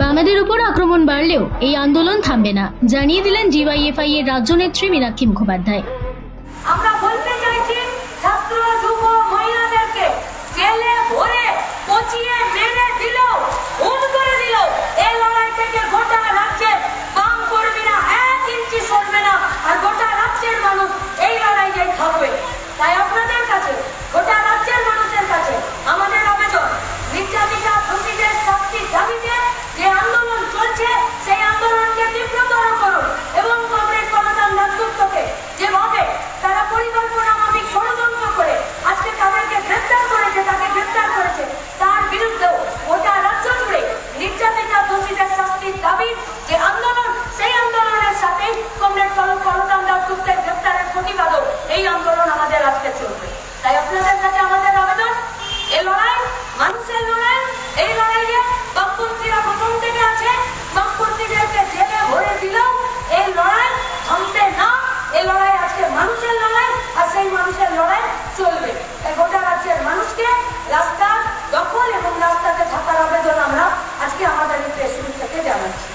বামেদের উপর আক্রমণ বাড়লেও এই আন্দোলন থামবে না। জানিয়ে দিলেন জিওয়াইএফআই এর রাজ্য নেত্রী মীনাক্ষী মুখোপাধ্যায়। আমরা এই লড়াইয়ে বামপন্থীরা প্রথম থেকে আছে। বামপন্থীদেরকে জেলে ভরে দিলেও এই লড়াই থামবে না। এই লড়াই আজকে মানুষের লড়াই, আর সেই মানুষের লড়াই চলবে। তাই গোটা রাজ্যের মানুষকে রাস্তা দখল এবং রাস্তাতে থাকার আবেদন আমরা আজকে আমাদের এই থেকে জানাচ্ছি।